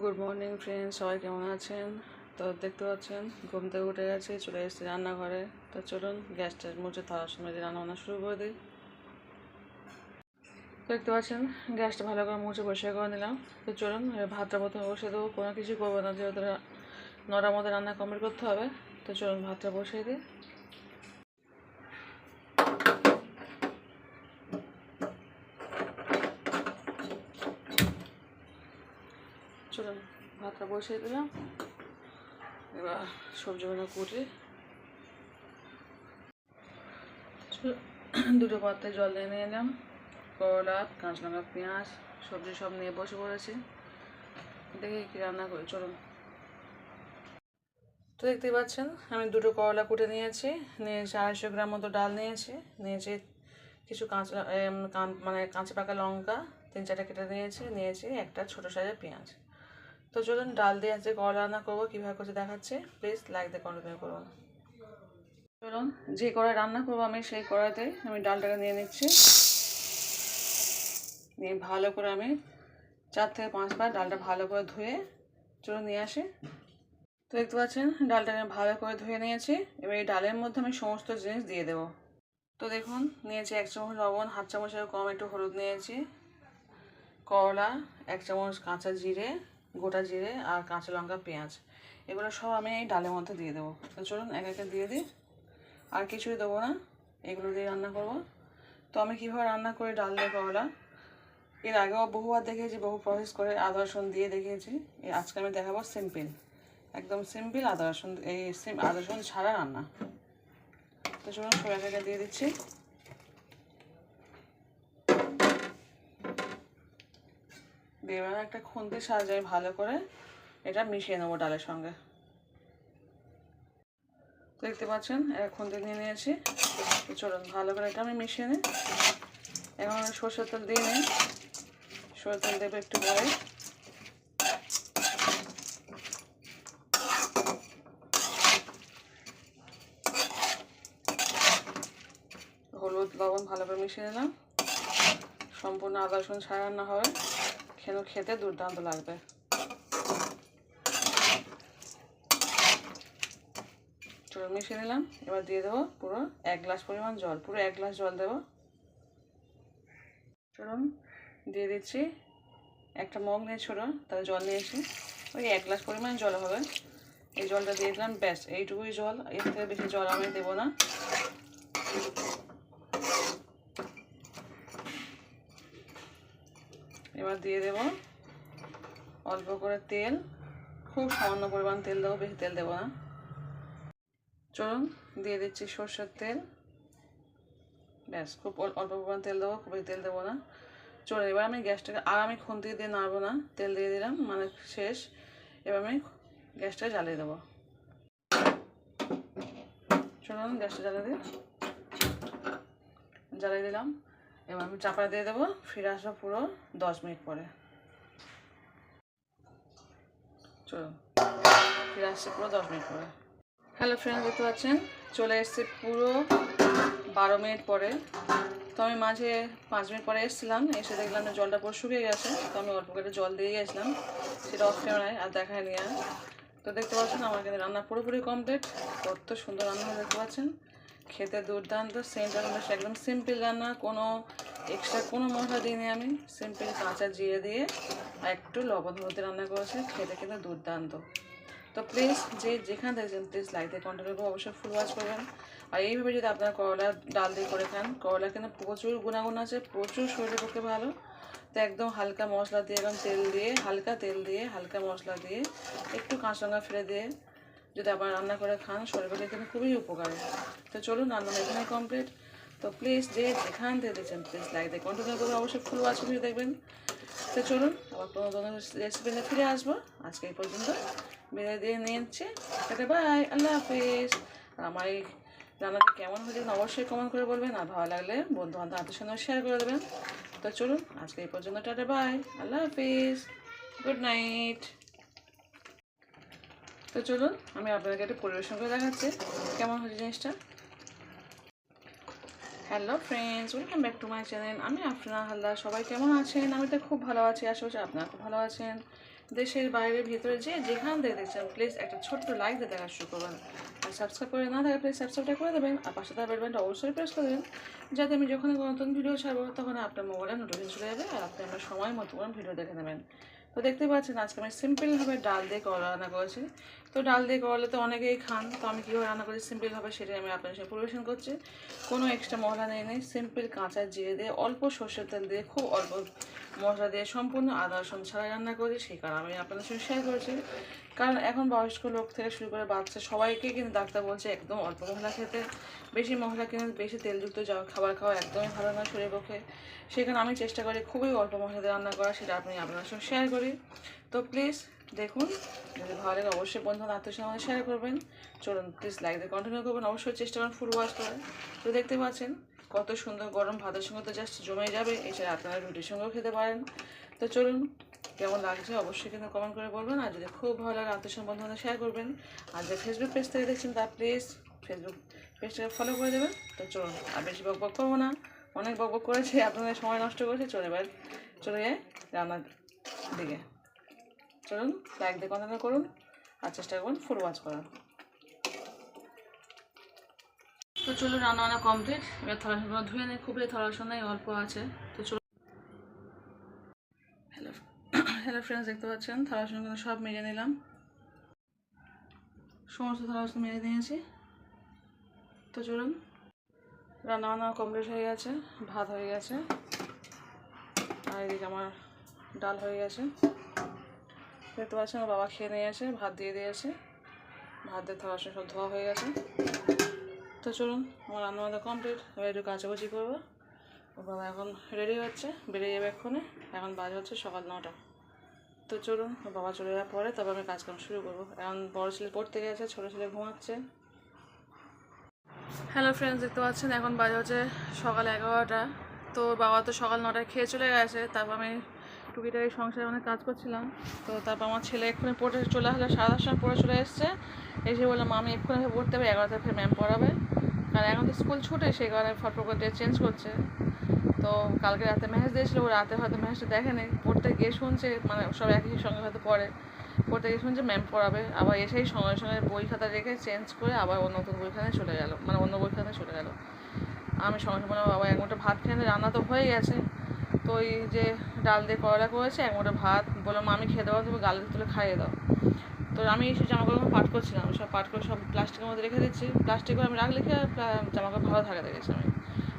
Good morning friend সবাই কেমন আছেন? তো দেখতে পাচ্ছেন, ঘুম থেকে উঠে গেছে, চলে এসেছি রান্নাঘরে। তো চলুন গ্যাসটা মুছে থাকার সময় রান্না বান্না শুরু করে দিই। দেখতে পাচ্ছেন, গ্যাসটা ভালো করে মুছে পরিষ্কার করে নিলাম। তো চলুন ভাতটা প্রথমে বসিয়ে দেবো। কোনো কিছু করব না, যেহেতু নটার মধ্যে রান্না কমপ্লিট করতে হবে। তো চলুন, ভাতটা বসিয়ে দিই চলুন ভাতটা বসিয়ে দিলাম। এবার সবজিগুলো কুটি দুটো পাত্রে জল নিয়ে নিয়ে এলাম। করলা কাঁচা লঙ্কা পেঁয়াজ, সবজি সব নিয়ে বসে পড়েছি। দেখি কী রান্না করি, চলুন। তো দেখতেই পাচ্ছেন, আমি দুটো করলা কুটে নিয়েছি নিয়েছি আড়াইশো গ্রাম মতো ডাল নিয়েছি নিয়েছি কিছু কাঁচা মানে কাঁচা পাকা লঙ্কা, তিন চারটে কেটে নিয়েছি নিয়েছি একটা ছোটো সাইজের পেঁয়াজ। তো চলুন ডাল দিয়ে আজকে করলা রান্না করব, কীভাবে করছে দেখাচ্ছে। প্লিজ লাইক দিয়ে কন্টিনিউ করুন চলুন, যে কড়াই রান্না করব আমি, সেই কড়াইতে আমি ডালটাকে নিয়ে নিচ্ছি। নিয়ে ভালো করে আমি চার থেকে পাঁচবার ডালটা ভালো করে ধুয়ে চলুন নিয়ে আসি। তো দেখতে পাচ্ছেন, ডালটাকে ভালো করে ধুয়ে নিয়েছি। এবার এই ডালের মধ্যে আমি সমস্ত জিনিস দিয়ে দেবো। তো দেখুন, নিয়েছি এক চামচ লবণ, হাফ চামচের কম একটু হলুদ নিয়েছি। করলা, এক চামচ কাঁচা জিরে গোটা জিরে আর কাঁচা লঙ্কা, পেঁয়াজ। এগুলো সব আমি এই ডালের মধ্যে দিয়ে দেবো। তো চলুন এক একে দিয়ে দিই। আর কিছুই দেবো না। এগুলো দিয়ে রান্না করব। তো আমি কীভাবে রান্না করি ডাল দিয়ে করলা? এর আগেও বহুবার দেখেছি বহু প্রসেস করে আদা, রসুন দিয়ে দেখিয়েছি। আজকে আমি দেখাবো সিম্পল একদম সিম্পল আদা, রসুন, এই আদা, রসুন ছাড়া রান্না। তো চলুন সব এক একে দিয়ে দিচ্ছি। দিয়ে এবার একটা খুন্তি সাহায্যে আমি ভালো করে এটা মিশিয়ে নেব ডালের সঙ্গে। দেখতে পাচ্ছেন এক খুন্তি নিয়ে নিয়েছি। চলুন, ভালো করে এটা আমি মিশিয়ে নিই। এখন সরষের তেল দিয়ে নিই। সরষের তেল দেবো একটু পরে। হলুদ, লবণ ভালো করে মিশিয়ে নিলাম। সম্পূর্ণ আদা রসুন ছাড়া রান্না হবে। খেনো খেতে দুর্দান্ত লাগবে? চলো মিশিয়ে নিলাম, এবার দিয়ে দেবো পুরো এক গ্লাস পরিমাণ জল, পুরো এক গ্লাস জল দেবো। চলুন, দিয়ে দিচ্ছি একটা মগ নিয়ে ছোটো, তাহলে জল নিয়ে নিয়েছি ওই এক গ্লাস পরিমাণ জল হবে। এই জলটা দিয়ে দিলাম, ব্যাস, এইটুকুই জল, এর থেকে বেশি জল আমি দেবো না। এবার দিয়ে দেবো অল্প করে তেল, খুব সামান্য পরিমাণ তেল দেবো, বেশি তেল দেবো না। চলুন, দিয়ে দিচ্ছি সর্ষের তেল। ব্যাস, খুব অল্প পরিমাণ তেল দেবো, খুব তেল দেবো না। চলুন, এবার আমি গ্যাসটাকে, আর আমি খুন্তি দিয়ে নাড়বো না, তেল দিয়ে দিলাম মানে শেষ। এবার আমি গ্যাসটা জ্বালিয়ে দেবো। চলুন, গ্যাসটা জ্বালিয়ে দিই। জ্বালিয়ে দিলাম। এবার আমি চাপা দিয়ে দেবো, ফিরে আসব পুরো দশ মিনিট পরে। চলুন, ফিরে আসছে পুরো দশ মিনিট পরে। হ্যালো ফ্রেন্ড দেখতে পাচ্ছেন? চলে এসছে পুরো বারো মিনিট পরে। তো আমি মাঝে পাঁচ মিনিট পরে এসেছিলাম, এসে দেখলাম যে জলটা পুরো শুকিয়ে গেছে, তো আমি অল্প করে জল দিয়ে গেছিলাম, সেটা অফ ক্যামেরায় আর দেখায়নি আর। তো দেখতে পাচ্ছেন, আমার কিন্তু রান্না পুরোপুরি কমপ্লিট কত সুন্দর রান্না দেখতে পাচ্ছেন? খেতে দুর্দান্ত, সেন্ট একদম সিম্পল রান্না, কোনো এক্সট্রা কোনো মশলা দিইনি আমি সিম্পল কাঁচা জিরে দিয়ে, আর একটু লবণ হলুদে রান্না করেছি, খেতে কিন্তু দুর্দান্ত। তো প্লিজ যে যেখান থেকে প্লিজ লাইক দিয়ে কন্টিনিউ করব অবশ্যই ফুল ওয়াচ করবেন। আর এইভাবে যদি আপনারা করলা ডাল দিয়ে করে খান, করলা কিন্তু প্রচুর গুণাগুণ আছে, প্রচুর শরীরের পক্ষে ভালো। তো একদম হালকা মশলা দিয়ে, একদম তেল দিয়ে, হালকা তেল দিয়ে, হালকা মশলা দিয়ে, একটু কাঁচা লঙ্কা ফেলে দিয়ে যদি আবার রান্না করে খান শরীরের কিন্তু খুবই উপকার। তো চলুন, রান্না এখানে কমপ্লিট তো প্লিজ যে যেখান থেকে দেখছেন প্লিজ লাইক দিয়ে কন্টিনিউ করবেন। অবশ্যই ফুল ওয়াচ করে দেখবেন। তো চলুন, আবার কোনো নতুন রেসিপি নিয়ে ফিরে আসব। আজকে এই পর্যন্ত বিদায় দিয়ে নিয়ে নিয়েছি টাটা বাই আল্লাহ হাফিজ। আর আমার এই রান্নাটা কেমন হয়েছে অবশ্যই কমেন্ট করে বলবেন। আর ভালো লাগলে বন্ধু বান্ধব হাতের সঙ্গে শেয়ার করে দেবেন। তো চলুন, আজকে এই পর্যন্ত টাটা বাই আল্লাহ হাফিজ। গুড নাইট তো চলুন, আমি আপনাদেরকে একটু পরিবেশন করে দেখাচ্ছি। কেমন হয়েছে জিনিসটা? Hello friends welcome back to my channel আমি আফরিনা হালদার। সবাই কেমন আছেন? আমি তো খুব ভালো আছি। আশা করছি আপনারা খুব ভালো আছেন। দেশের বাইরের ভিতরে যে যেখান থেকে দেখছেন প্লিজ একটা ছোট্ট লাইক দিয়ে দেখা শুরু করবেন। আর সাবস্ক্রাইব করে না থাকে প্লিজ সাবস্ক্রাইবটা করে দেবেন। আর পাশে থাকা বেলবেনটা অবশ্যই প্রেস করে দেবেন। যাতে আমি যখন নতুন ভিডিও ছাড়বো তখন আপনার মোবাইলে নোটিফিকেশন চলে যাবে আর আপনি আমার সময় মতো ভিডিও দেখে নেবেন। তো দেখতে পাচ্ছেন, আজকে আমি সিম্পলভাবে ডাল দিয়ে করলা রান্না করেছি। তো ডাল দিয়ে করলে তো অনেকেই খান, তো আমি কীভাবে রান্না করি সিম্পলভাবে সেটাই আমি আপনার সাথে পরিবেশন করছি। কোনো এক্সট্রা মশলা নেই নেই সিম্পল কাঁচা জিরে দিয়ে অল্প সর্ষের তেল দিয়ে খুব অল্প মশলা দিয়ে সম্পূর্ণ আদা রসুন ছাড়াই রান্না করি, সেই কারণে আমি আপনাদের সঙ্গে শেয়ার করেছি। কারণ এখন বয়স্ক লোক থেকে শুরু করে বাচ্চা, সবাইকে কিন্তু ডাক্তার বলছে একদম অল্প মশলা খেতে। বেশি মশলা কিনে বেশি তেলযুক্ত খাবার খাওয়া একদমই ভালো নয় শরীরের পক্ষে। সেখানে আমি চেষ্টা করি খুবই অল্প মশলা দিয়ে রান্না করা, সেটা আপনি আপনার সঙ্গে শেয়ার করি। তো প্লিজ দেখুন, যদি ভালো লাগে অবশ্যই বন্ধু আত্মীয় আমাদের শেয়ার করবেন। চলুন প্লিজ লাইক দিয়ে কন্টিনিউ করবেন, অবশ্যই চেষ্টা করুন ফুল ওয়াশ করে তো দেখতে পাচ্ছেন, কত সুন্দর গরম, ভাতের সঙ্গে তো জাস্ট জমে যাবে, এছাড়া আপনারা রুটির সঙ্গেও খেতে পারেন। তো চলুন কেমন লাগছে অবশ্যই কিন্তু কমেন্ট করে বলবেন। আর যদি খুব ভালো লাগে আত্মীয় বন্ধুদের শেয়ার করবেন। আর যে ফেসবুক পেজ থেকে দেখছেন তা প্লিজ ফেসবুক পেজটাকে ফলো করে দেবেন। তো চলুন, আর বেশি বক বক করব না। অনেক বক বক করেছি, আপনাদের সময় নষ্ট করেছি। চলে এবার চলে যায় রান্নার দিকে। চলুন লাইক দিয়ে কন্টিনিউ করুন, আর চেষ্টা করুন ফুল ওয়াচ করার। তো চলুন রান্না বান্না কমপ্লিট এবার থালা ধুয়ে নিই খুবই থালা নেই, অল্প আছে। তো চলুন হ্যালো হ্যালো ফ্রেন্ডস দেখতে পাচ্ছেন? থালা বাসনগুলো সব মেজে নিলাম। সমস্ত থালা মেজে নিয়েছি তো চলুন রান্না বান্না কমপ্লিট হয়ে গেছে, ভাত হয়ে গেছে, আর এদিকে আমার ডাল হয়ে গেছে। দেখতে পাচ্ছেন, আমার বাবা খেয়ে নিয়েছে, ভাত দিয়ে দিয়েছে। ভাত দিয়ে থালা বাসন সব ধোয়া হয়ে গেছে। তো চলুন, আমার রান্না বান্না কমপ্লিট এবার একটু কাচাকুচি করব। বাবা এখন রেডি হচ্ছে, বেরিয়ে যাবে এক্ষুনি। এখন বাজে হচ্ছে সকাল নটা। তো চলুন বাবা চলে যাওয়ার পরে তবে আমি কাজকাম শুরু করব। এখন বড় ছেলে পড়তে গেছে, ছোটো ছেলে ঘুমাচ্ছে। হ্যালো ফ্রেন্ডস দেখতে পাচ্ছেন, এখন বাজে হচ্ছে সকাল এগারোটা। তো বাবা তো সকাল নটায় খেয়ে চলে গেছে, তারপর আমি টুকিটাকি সংসারে অনেক কাজ করছিলাম। তো তারপর আমার ছেলে এক্ষুনি পড়ে চলে আসলে সাড়ে দশটার সময় পড়ে চলে এসছে। এসে বললাম আমি এক্ষুনি পড়তে হবে এগারোটা ফের ম্যাম পড়াবে। কারণ এখন তো স্কুল ছুটে, সেই কারণে ফটো করে চেঞ্জ করছে। তো কালকে রাতে ম্যাচ দিয়েছিল ও রাতে হয়তো ম্যাচটা দেখেনি। পড়তে গিয়ে শুনছে মানে সব একই সঙ্গে হয়তো পড়ে। পড়তে গিয়ে শুনছে ম্যাম পড়াবে। আবার এসেই সঙ্গে সঙ্গে বই খাতা রেখে চেঞ্জ করে আবার ও নতুন বইখানে চলে গেল মানে অন্য বইখানে চলে গেল। আমি সঙ্গে সঙ্গে বাবা, এক মুঠো ভাত খেয়ে রান্না তো হয়ে গেছে। তো ওই যে ডাল দিয়ে করলা করেছে, এক ভাত। বললাম আমি খেয়ে দেবো, তুমি গালে তুলে খাইয়ে দাও। তো আমি সেই জামাকাপড় পাট করছিলাম, সব পাট করে সব প্লাস্টিকের মধ্যে রেখে দিচ্ছি। প্লাস্টিক করে আমি রাখলে কি জামাকাপড় ভালো থাকে দেখেছি আমি।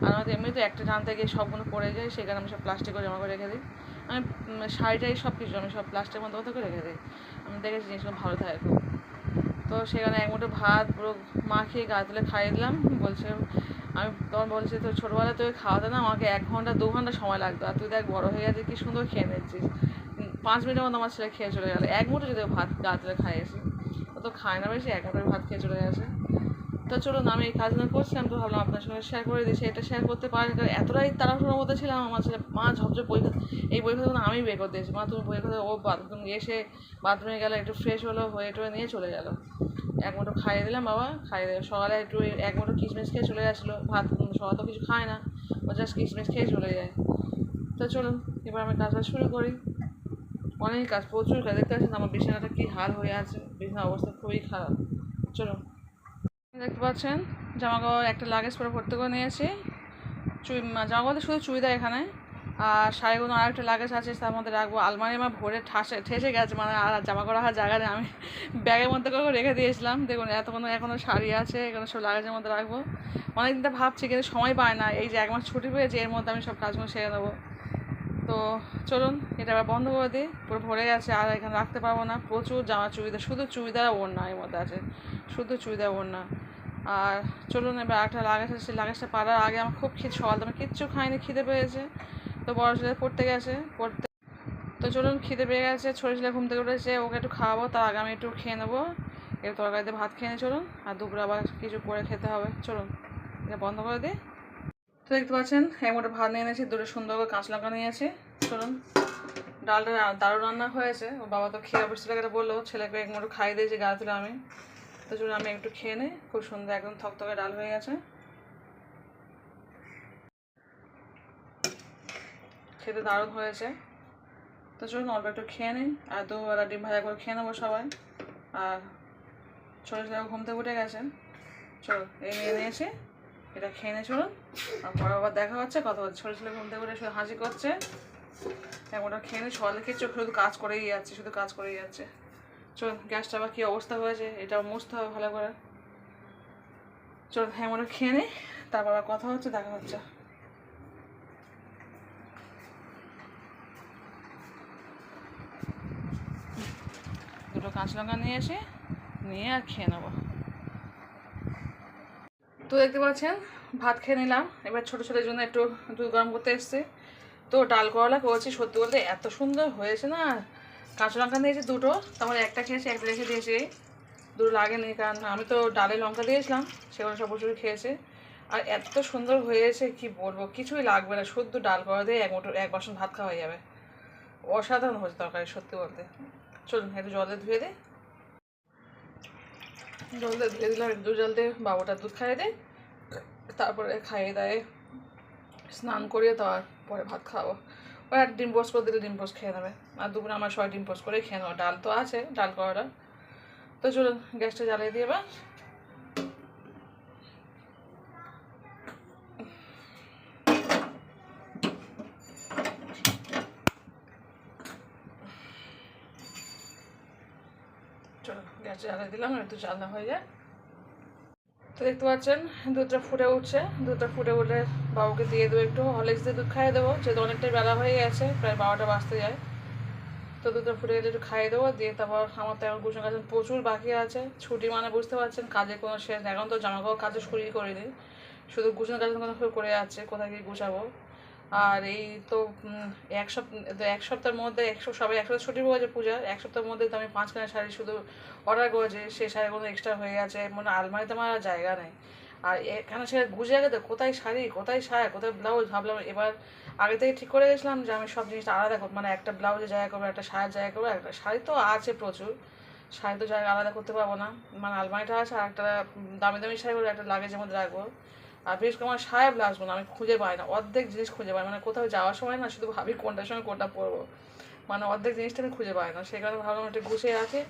আর আমাদের এমনি তো একটা টানতে গিয়ে সবগুলো পড়ে যায় কারণে আমি সব প্লাস্টিক করে জমা করে রেখে দিই। আমি শাড়িটাই সব কিছু আমি সব প্লাস্টিকের মধ্যে মতো করে রেখে দিই। আমি দেখেছি জিনিসগুলো ভালো থাকে খুব। তো সেখানে এক মুঠো ভাত পুরো মাখিয়ে গা তুলে খাইয়ে দিলাম। বলছে, আমি তখন বলছি তো ছোটোবেলায় তোকে খাওয়াতে না আমাকে এক ঘণ্টা, দু ঘণ্টা সময় লাগতো। আর তুই দেখ বড় হয়ে গেছে, কি সুন্দর খেয়ে নিচ্ছিস। পাঁচ মিনিটের মধ্যে আমার ছেলে খেয়ে চলে গেল। এক মুঠো যদি ভাত গা তুলে খাইয়েছি ও তো খায় না বেশি, এক মুঠো ভাত খেয়ে চলে গেছে। তো চলুন, আমি এই কাজগুলো করছিলাম তো ভাবলাম আপনার সঙ্গে শেয়ার করে দিয়েছি এটা শেয়ার করতে পারি কারণ এতটাই তাড়াহুড়োর মধ্যে ছিলাম, আমার ছেলে মা ঝপঝপ বই খাতা এই বই খাতাগুলো আমি বের করে দিয়েছি মা তুমি বই খাতা, ও বাথরুম এসে বাথরুমে গেলে, একটু ফ্রেশ হলো হয়ে টোয়ে নিয়ে চলে গেল। এক মুঠো খাইয়ে দিলাম বাবা, খাইয়ে দিলাম সকালে একটু এক মুঠো কিশমিশ খেয়ে চলে গেছিল, ভাত সকালে তো কিছু খায় না, ও জাস্ট কিশমিশ খেয়ে চলে যায়। তো চলুন, এবার আমি কাজটা শুরু করি। অনেক কাজ, প্রচুর কাজ, দেখতে পাচ্ছেন আমার বিছানাটা কী হাল হয়ে আছে, বিছানার অবস্থা খুবই খারাপ। চলুন। দেখতে পাচ্ছেন জামা কাপড় একটা লাগেজ পরে ভর্তি করে নিয়েছি। চুই জামা কাপড় শুধু চুড়িদার এখানে। আর শাড়িগুলো আর একটা লাগেজ আছে, তার মধ্যে রাখব। আলমারি আমার ভরে ঠাসে ঠেসে গেছে মানে আর জামা করা রাখার জায়গা নেই। আমি ব্যাগের মধ্যে করে রেখে দিয়েছিলাম। দেখুন, এতক্ষণ এখনও শাড়ি আছে এখানে সব লাগেজের মধ্যে রাখব। অনেক দিনটা ভাবছি, কিন্তু সময় পায় না। এই যে এক মাস ছুটি পেয়েছে, এর মধ্যে আমি সব কাজগুলো সেরে নেব। তো চলুন, এটা আবার বন্ধ করে দিই। পুরো ভরে গেছে, আর এখানে রাখতে পারব না। প্রচুর জামা চুড়িদার, শুধু চুড়িদার ওড়না এর মধ্যে আছে। শুধু চুড়িদার ওড়না। আর চলুন এবার একটা লাগেজ আছে লাগেজটা পাড়ার আগে আমার খুব খিদ, সকাল আমি কিচ্ছু খাইনি, খিদে পেয়েছে। তো বড় ছেলে পড়তে গেছে, পড়তে তো চলুন খিদে পেয়ে গেছে, ছোটো ছেলে ঘুম থেকে উঠেছে, ওকে একটু খাওয়াবো, তার আগে আমি একটু খেয়ে নেব। একটু তরকারিতে ভাত খেয়ে নিই চলুন, আর দুপুরে আবার কিছু করে খেতে হবে, চলুন। এটা বন্ধ করে দিই। তো দেখতে পাচ্ছেন এক মোটা ভাত নিয়ে এনেছি, দুটো সুন্দর করে কাঁচা লঙ্কা নিয়েছি, চলুন। ডালটা দারুণ রান্না হয়েছে ও বাবা তো খেয়ে অবশ্যই এটা বলল, ছেলেকে এক মোটো খাইয়ে দিয়েছি গা তুলে আমি। তো চলুন, আমি একটু খেয়ে নিই। খুব সুন্দর একদম থকথকে ডাল হয়ে গেছে। খেতে দারুণ হয়েছে। তো চলুন, অল্প একটু খেয়ে নিন আর দুবেলা ডিম ভাজা করে খেয়ে নেব সবাই। আর ছোটো ছেলে ঘুম থেকে উঠে গেছেন চলো, এই নিয়ে নিয়েছি। এটা খেয়ে নিয়ে চলুন। আর পরে আবার দেখা হচ্ছে, কথা হচ্ছে ছোটো ছেলে ঘুম থেকে উঠে শুধু হাসি করছে। এখন ওটা খেয়ে নিই। সকালে কিছু শুধু কাজ করেই যাচ্ছে, শুধু কাজ করেই যাচ্ছে। চলুন গ্যাসটা আবার কী অবস্থা হয়েছে? এটাও মুছতে হবে ভালো করে। চলুন হ্যাঁ মনে খেয়ে নিই তারপর আর কথা হচ্ছে, দেখা হচ্ছে। দুটো কাঁচা লঙ্কা নিয়ে এসে, নিয়ে আর খেয়ে নেব। তো দেখতে পাচ্ছেন, ভাত খেয়ে নিলাম। এবার ছোটো ছোটোর জন্য একটু দুধ গরম করতে এসছে। তো ডাল করলা করেছি, সত্যি বলতে এত সুন্দর হয়েছে না কাঁচা লঙ্কা নিয়েছি দুটো তারপর একটা খেয়েছি, একটা রেখে দিয়েছি। দুটো লাগেনি, কারণ আমি তো ডালে লঙ্কা দিয়েছিলাম, সেগুলো সব প্রচুর খেয়েছে। আর এত সুন্দর হয়েছে, কি বলব, কিছুই লাগবে না, শুদ্ধ ডাল করা দিয়ে এক মোটর এক বাসন ভাত খাওয়া হয়ে যাবে। অসাধারণ হয়েছে তরকারি, সত্যি বলতে। চলুন, একটু জলে ধুয়ে দে জল দিয়ে ধুয়ে দিলাম, একটু জল দিয়ে বাবুটা দুধ খাইয়ে দেয় তারপরে খাইয়ে দেয় স্নান করিয়ে তারপরে ভাত খাওয়াবো ওই আর ডিম পোস্ট করে দিলে ডিম পোস্ট খেয়ে নেবে। আর দুপুরে আমার সবাই ডিম পোস্ট করেই খেয়ে নেব। ডাল তো আছে, ডাল করাটা। তো চলুন, গ্যাসটা জ্বালিয়ে দিয়ে এবার। চলো গ্যাস জ্বালিয়ে দিলাম একটু জ্বালা হয়ে যায়। তো দেখতে পাচ্ছেন, দুধটা ফুটে উঠছে। দুধটা ফুটে উঠে বাবুকে দিয়ে দেবো একটু। হরলিক্স দিয়ে দুধ খাইয়ে দেবো, যেহেতু অনেকটাই বেলা হয়ে গেছে, প্রায় বারোটা বাঁচতে যায়। তো দুধটা ফুটে গেলে একটু খাইয়ে দেবো, দিয়ে তারপর আমার তো এখন গুছন কাজ প্রচুর বাকি আছে। ছুটি মানে বুঝতে পারছেন, কাজে কোনো শেষ এখন তো জামা কাপড় কাজে শুরুই করিনি। শুধু গুছন গাছন কোনো করে যাচ্ছে, কোথায় গিয়ে গুছাবো। আর এই তো এক সপ্তাহ এক সপ্তাহের মধ্যে একশো সবাই একসাথে ছুটি পড়েছে পূজার এক সপ্তাহের মধ্যে তো আমি পাঁচখানা শাড়ি শুধু অর্ডার করেছি। সেই শাড়িগুলো এক্সট্রা হয়ে গেছে। মানে আলমারিতে আমার আর জায়গা নেই। আর এখানে সে গুজে গেছে কোথায় শাড়ি কোথায় শাড়ি, কোথায় ব্লাউজ ভাবলাম এবার আগে থেকে ঠিক করে গেছিলাম যে আমি সব জিনিসটা আলাদা করব মানে একটা ব্লাউজের জায়গা করব, একটা শাড়ির জায়গা করব, একটা শাড়ি তো আছে প্রচুর। শাড়ি তো জায়গা আলাদা করতে পারব না। মানে আলমারিটা আছে আর একটা দামি দামি শাড়িগুলো একটা লাগেজের মধ্যে রাখব। আর করে আমার সাহেব ব্লাউজগুলো আমি খুঁজে পাই না। অর্ধেক জিনিস খুঁজে পাই। মানে কোথাও যাওয়ার সময় না, শুধু ভাবি কোনটার সঙ্গে কোনটা পরবো। মানে অর্ধেক জিনিসটা আমি খুঁজে পাই না। সেই কারণে ভাবলাম একটু গুছিয়ে রাখি,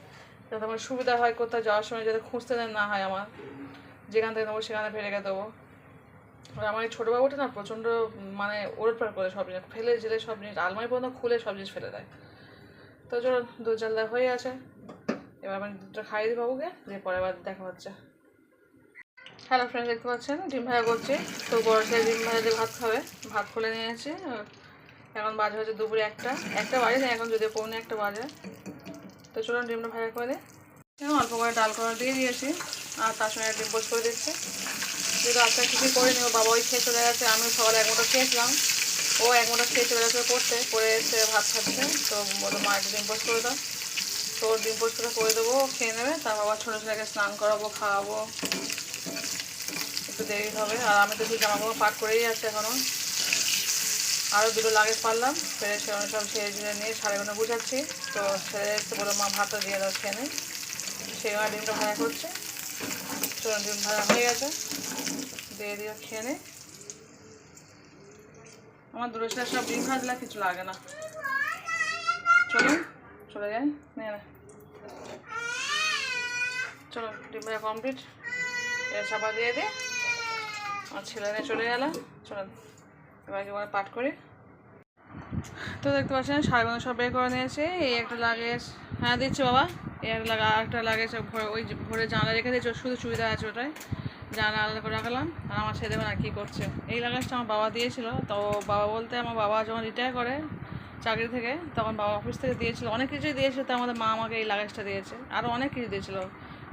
যাতে আমার সুবিধা হয় কোথাও যাওয়ার সময়, যাতে খুঁজতে না হয় আমার। যেখান থেকে নেব, সেখানে ফেলে রেখে দেবো। আর আমার এই ছোটো বাবুটা না প্রচণ্ড মানে ওলটপাট করে সব জিনিস। ফেলে জেলে সব জিনিস, আলমারি পর্যন্ত খুলে সব জিনিস ফেলে দেয়। তো চলো জাল হয়ে আছে। এবার আমি দুধটা খাইয়ে দিই বাবুকে, দিয়ে পরে আবার দেখা হচ্ছে। হ্যালো ফ্রেন্ড দেখতে পাচ্ছেন? ডিম ভাজা করছি। তো বড় ছেলে ডিম ভাজা দিয়ে ভাত খাবে। ভাত খুলে নিয়ে নিয়েছি। এখন বাজে হচ্ছে দুপুরে একটা। একটা বাজে না এখন যদি পৌনে একটা বাজে। তো চলুন ডিমটা ভাজা করে দিই অল্প করে ডাল করা দিয়ে দিয়েছি আর তার সঙ্গে ডিম পোস্ট করে দিচ্ছি। যেহেতু আজকে কিছুই করে নিও বাবা ওই খেয়ে চলে গেছে। আমি সকালে এক মোটা খেয়েছিলাম। ও এক মোটা খেয়ে চলে গেছে পড়তে পড়ে এসে ভাত খাচ্ছে। তো বলো মা, একটু ডিম পোস্ট করে দাও। তো ডিম পোস্ট করে করে দেবো, খেয়ে নেবে। তার বাবা ছোটো ছেলেকে স্নান করাবো, খাওয়াবো। একটু দেরি হবে। আর আমি তো শুধু জামা কাপড় পাট করেই যাচ্ছে এখনও আরও দুটো লাগেজ পারলাম। ফেরে সেখানে সব ছেড়ে ঝেড়ে নিয়ে সাড়ে ঘণ্টা বুঝাচ্ছি তো ছেড়ে এসে বলো মা, ভাতটা দিয়ে দাও, খেয়ে নেই সেই আমার ডিমটা ভাজা করছে। চলুন ডিম ভাড়া হয়ে গেছে। দিয়ে দিয়ে খেয়ে নে। আমার দুটো ছেলে সব ডিম ভাজলে কিছু লাগে না। চলুন, চলে যাই। নে না। চলো, ডিম ভাজা কমপ্লিট এর চাপা দিয়ে দে। আমার চলে গেলাম। এবার তো দেখতে পাচ্ছেন শাড়িগুলো সব বের করে নিয়েছে। এই একটা লাগেজ হ্যাঁ দিচ্ছি বাবা। এই একটা লাগা একটা লাগেজ ওই ভরে জানলা রেখে দিয়েছি শুধু চুড়িদা আছে ওটাই জানলা আলাদা করে রাখলাম। আর আমার ছেলে না কী করছে। এই লাগেজটা আমার বাবা দিয়েছিল। তো বাবা বলতে আমার বাবা যখন রিটায়ার করে চাকরি থেকে, তখন বাবা অফিস থেকে দিয়েছিল। অনেক কিছুই দিয়েছিল তো আমাদের মা আমাকে এই লাগেজটা দিয়েছে। আরও অনেক কিছু দিয়েছিল।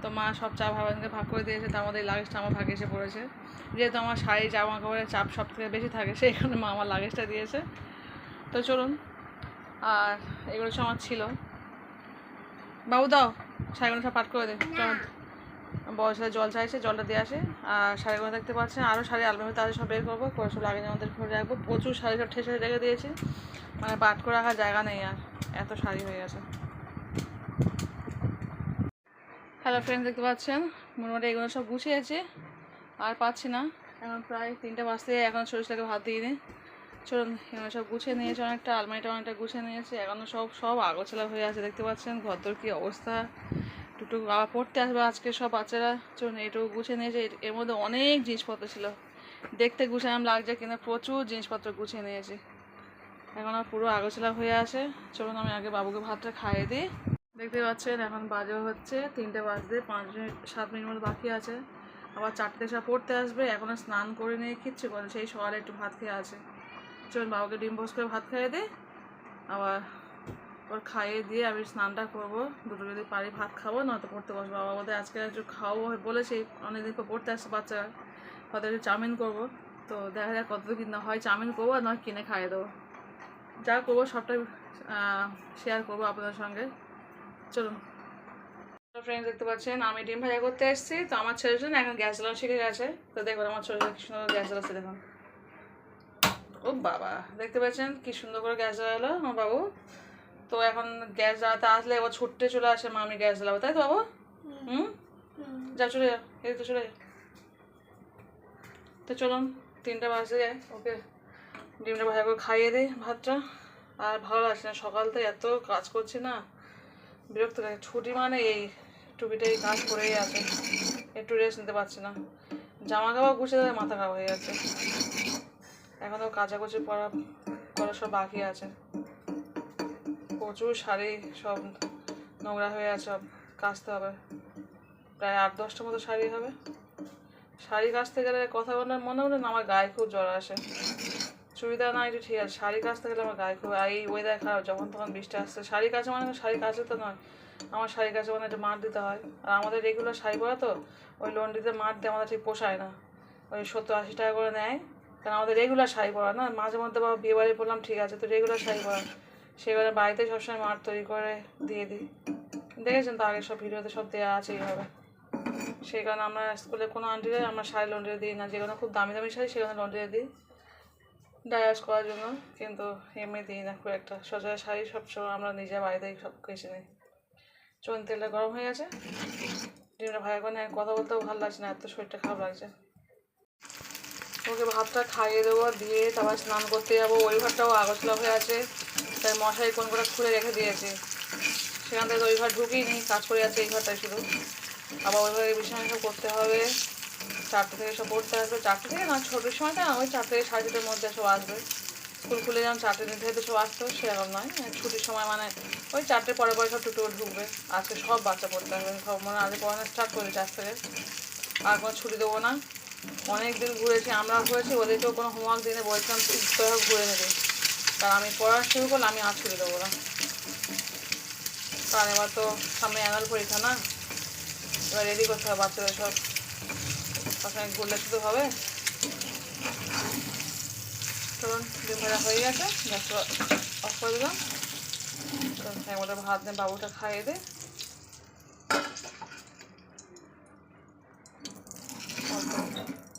তো মা সব চা ভাবানকে ভাগ করে দিয়েছে তার মধ্যে এই লাগেজটা আমার ভাগে এসে পড়েছে। যেহেতু আমার শাড়ি জামা কাপড়ের চাপ সব থেকে বেশি থাকে সেই কারণে মা আমার লাগেজটা দিয়েছে। তো চলুন আর এগুলো সব আমার ছিল। বাবু দাও শাড়িগুলো সব পাট করে দে। চলুন বয়সে জল চাইছে জলটা দিয়ে আসে। আর শাড়িগুলো দেখতে পাচ্ছেন আরও শাড়ি আলমারিতে তাদের সব বের করব করে সব লাগে আমাদের ঘরে রাখব। প্রচুর শাড়ি সব ঠেসে রেখে দিয়েছি। মানে পাট করে রাখার জায়গা নেই আর এত শাড়ি হয়ে গেছে। হ্যালো ফ্রেন্ড দেখতে পাচ্ছেন? মোটামুটি এগুলো সব গুছিয়েছি আর পাচ্ছি না। এখন প্রায় তিনটে বাজতে, এখন সরিষাকে ভাত দিয়ে দিই। চলুন, এগুলো সব গুছিয়ে নিয়েছে অনেকটা, আলমারিটা অনেকটা গুছিয়ে নিয়েছে। এখনও সব সব আগোছালা হয়ে আছে, দেখতে পাচ্ছেন? ঘরদোর কী অবস্থা? দুটো আবার পড়তে আসবে আজকে সব বাচ্চারা। চলুন, এটুকু গুছিয়ে নিয়েছে। এর- এর মধ্যে অনেক জিনিসপত্র ছিল। দেখতে গুছালাম লাগছে কিন্তু প্রচুর জিনিসপত্র গুছিয়ে নিয়েছি। এখন আর পুরো আগোছালা হয়ে আছে। চলুন, আমি আগে বাবুকে ভাতটা খাইয়ে দিই। দেখতে পাচ্ছেন, এখন বাজে হচ্ছে তিনটে বাজতে পাঁচ মিনিট, সাত মিনিট মতো বাকি আছে। আবার চারটে সব পড়তে আসবে এখনও স্নান করে নিয়ে কিচ্ছু করে সেই সকালে একটু ভাত খেয়ে আছে। চলুন বাবাকে ডিম পোস্ট করে ভাত খাইয়ে দিই। আবার ওর খাইয়ে দিয়ে আমি স্নানটা করব। দুটো যদি পারি ভাত খাব, নয়তো পড়তে বসবো। বাবা ওদের আজকে একটু খাওয়াবো। বলেছি, অনেকদিন পর পড়তে আসছে বাচ্চারা। হয়তো একটু চাউমিন করব। তো দেখা যাক কতদূর কিনা হয় চাউমিন করব, আর নয় কিনে খাইয়ে দেবো। যা করব সবটাই শেয়ার করব আপনাদের সঙ্গে। চলুন। ফ্রেন্ডস দেখতে পাচ্ছেন আমি ডিম ভাজা করতে এসেছি তো আমার ছেলের জন্য এখন গ্যাস জ্বালানো শিখে গেছে। তো দেখুন আমার ছেলে কি সুন্দর গ্যাস জ্বালাচ্ছে দেখুন। ও বাবা দেখতে পাচ্ছেন কি সুন্দর করে গ্যাস জ্বালালো আমার বাবু। তো এখন গ্যাস জ্বালাতে আসলে এবার ছুটতে চলে আসে মা আমি গ্যাস জ্বালাবো তাই তো বাবু? হুম। যা চলে যা এই তো চলে যা তো চলুন তিনটে বাজে যায় ওকে ডিমটা ভাজা করে খাইয়ে দিই ভাতটা। আর ভালো লাগছে না সকাল থেকে এত কাজ করছি না। বিরক্ত লাগে। ছুটি মানে এই টুপিটা এই কাজ করেই আছে। একটু রেস্ট নিতে পারছি না। জামা কাপড় গুছিয়ে দেয় মাথা খারাপ হয়ে যাচ্ছে। এখনও কাচাকুচি পরা করা সব বাকি আছে। প্রচুর শাড়ি সব নোংরা হয়ে আছে, সব কাচতে হবে। প্রায় আট দশটা মতো শাড়ি হবে। শাড়ি কাচতে গেলে কথা বলার মনে হলে না, আমার গায়ে খুব জ্বর আসে। চুড়িদার না একটু ঠিক আছে শাড়ি কাচতে গেলে আমার গায়ে খুব এই ওয়েদার খারাপ, যখন তখন বৃষ্টি আসছে। শাড়ি কাচা মানে শাড়ি কাচে তো নয়। আমার শাড়ি কাচে মানে একটু মাঠ দিতে হয়। আর আমাদের রেগুলার শাড়ি পরা তো, ওই লন্ড্রিতে মাঠ দিয়ে আমাদের ঠিক পোষায় না। ওই সত্তর আশি টাকা করে নেয়। কারণ আমাদের রেগুলার শাড়ি পরা না, মাঝে মধ্যে বাবা বিয়ে বাড়ি পরলাম, ঠিক আছে, তো রেগুলার শাড়ি পরা। সেবারে বাড়িতে সবসময় মাঠ তৈরি করে দিয়ে দিই। দেখেছেন তো আগে সব ভিডিওতে সব দেওয়া আছে এইভাবে। সেই কারণে আমরা স্কুলে কোনো আন্টিরে আমরা শাড়ি লন্ড্রি দিই না। যেগুলো খুব দামি দামি শাড়ি, সেগুলো লন্ড্রি দিই। ডায়াস করার জন্য, কিন্তু এমনি দিই না, খুব একটা। সোজা শাড়ি সব সময় আমরা নিজের বাড়িতেই সব কেসে নিই। চুন তেলটা গরম হয়ে গেছে। ডিমটা ভাই করে কথা বলতেও ভালো লাগছে না, এত শরীরটা খারাপ লাগছে। ওকে ভাতটা খাইয়ে দেবো, দিয়ে তারপর স্নান করতে যাব। ওই ঘরটাও আগোছলা হয়ে আছে। তাই মশারি কোন করে খুলে রেখে দিয়েছি। সেখান থেকে ওই ঘর ঢুকিয়ে নি কাজ করে আছে এই ঘরটাই শুধু। আবার ওই ঘরে বিছানা করতে হবে। চারটে থেকে সব পড়তে আসবে। চারটে থেকে না, ছোটোর সময়টা ওই চারটে থেকে সাড়ে চারটের মধ্যে সব আসবে। স্কুল খুলে যেমন চারটে দিন থেকে সব আসতো সেরকম নয়। ছুটির সময় মানে ওই চারটে পরে পরে সব টুটো ঢুকবে। আজকে সব বাচ্চা পড়তে হবে সব মানে আগে পড়ানো স্টার্ট করেছে আজ থেকে। আর কোনো ছুটি দেবো না। অনেক দিন ঘুরেছি, আমরা ঘুরেছি, ওদেরকেও কোনো হোমওয়ার্ক দিনে বলছিলাম তুই হোক ঘুরে নেবে। কারণ আমি পড়া শুরু করলে আমি আর ছুটি দেবো না। কারণ এবার তো সামনে অ্যানুয়াল পরীক্ষা না। এবার রেডি করতে হবে বাচ্চাদের সব। ওখানে ঘুরলে শুধু হবে? চলুন হয়ে গেছে। অফ করে দিলাম। চলুন ভাত দিয়ে বাবুটা খাইয়ে দে।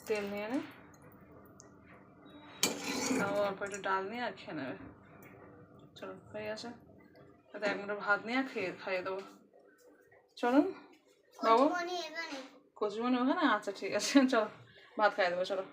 তেল নিয়ে নে। একটু ডাল নিয়ে আর খেয়ে নেবে। চলো হয়ে গেছে। এক মুঠো ভাত নিয়ে খেয়ে, খাইয়ে দেবো। চলুন, বাবু। কচুমনি ওখানে আচ্ছা ঠিক আছে চলো। ভাত খাই দেবো চলো।